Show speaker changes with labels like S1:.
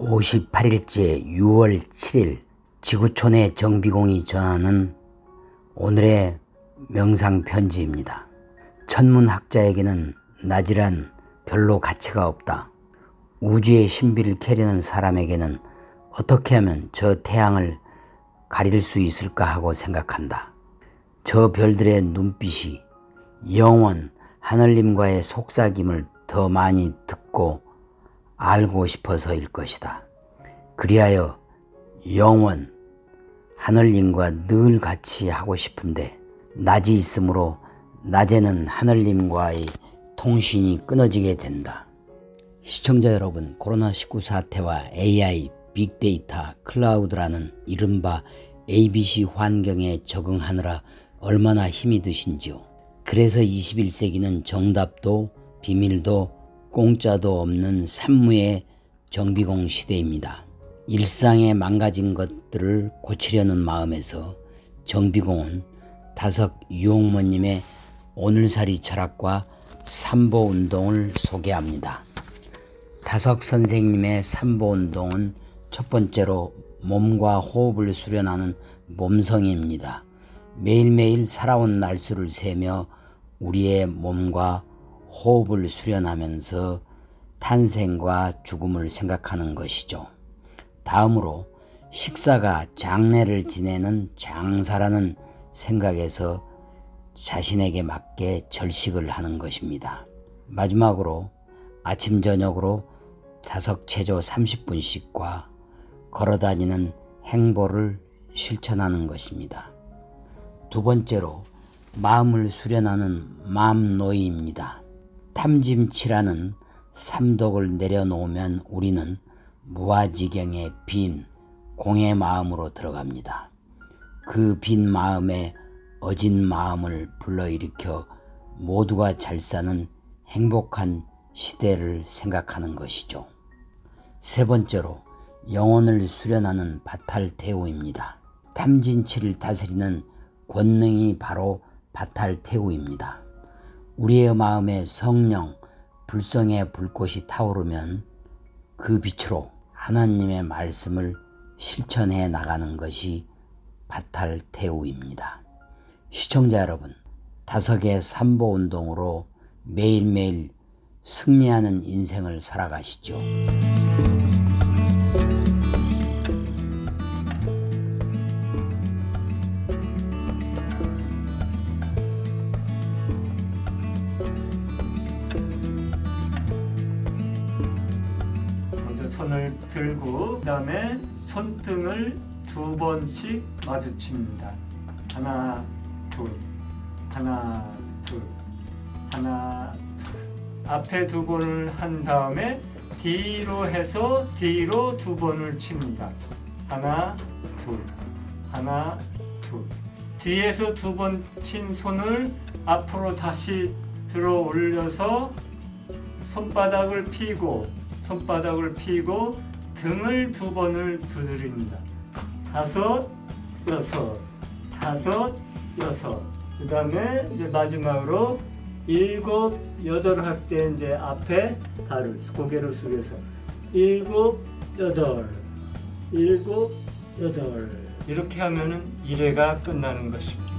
S1: 58일째 6월 7일 지구촌의 정비공이 전하는 오늘의 명상 편지입니다. 천문학자에게는 낮이란 별로 가치가 없다. 우주의 신비를 캐려는 사람에게는 어떻게 하면 저 태양을 가릴 수 있을까 하고 생각한다. 저 별들의 눈빛이 영원 하늘님과의 속삭임을 더 많이 듣고 알고 싶어서일 것이다. 그리하여 영원 하늘님과 늘 같이 하고 싶은데 낮이 있으므로 낮에는 하늘님과의 통신이 끊어지게 된다. 시청자 여러분, 코로나19 사태와 AI, 빅데이터, 클라우드라는 이른바 ABC 환경에 적응하느라 얼마나 힘이 드신지요. 그래서 21세기는 정답도 비밀도 공짜도 없는 산무의 정비공 시대입니다. 일상에 망가진 것들을 고치려는 마음에서 정비공은 다석 유홍모님의 오늘살이 철학과 삼보 운동을 소개합니다. 다석 선생님의 삼보 운동은 첫 번째로 몸과 호흡을 수련하는 몸성입니다. 매일매일 살아온 날수를 세며 우리의 몸과 호흡을 수련하면서 탄생과 죽음을 생각하는 것이죠. 다음으로 식사가 장례를 지내는 장사라는 생각에서 자신에게 맞게 절식을 하는 것입니다. 마지막으로 아침 저녁으로 다석 체조 30분씩과 걸어다니는 행보를 실천하는 것입니다. 두 번째로 마음을 수련하는 마음노이입니다. 탐짐치라는 삼독을 내려놓으면 우리는 무아지경의 빈 공의 마음으로 들어갑니다. 그 빈 마음에 어진 마음을 불러일으켜 모두가 잘 사는 행복한 시대를 생각하는 것이죠. 세 번째로 영혼을 수련하는 바탈태우입니다. 탐진치를 다스리는 권능이 바로 바탈태우입니다. 우리의 마음에 성령, 불성의 불꽃이 타오르면 그 빛으로 하나님의 말씀을 실천해 나가는 것이 바탈태우입니다. 시청자 여러분, 다섯의 삼보 운동으로 매일매일 승리하는 인생을 살아가시죠.
S2: 손을 들고 그다음에 손등을 두 번씩 마주칩니다. 하나, 둘, 하나, 둘, 하나, 둘. 앞에 두 번을 한 다음에 뒤로 해서 뒤로 두 번을 칩니다. 하나, 둘, 하나, 둘. 뒤에서 두 번 친 손을 앞으로 다시 들어 올려서 손바닥을 펴고 손바닥을 펴고 등을 두 번을 두드립니다. 다섯, 여섯, 다섯, 여섯. 그 다음에 이제 마지막으로 일곱, 여덟 할 때 이제 앞에 발을 고개를 숙여서 일곱, 여덟, 일곱, 여덟 이렇게 하면은 일회가 끝나는 것입니다.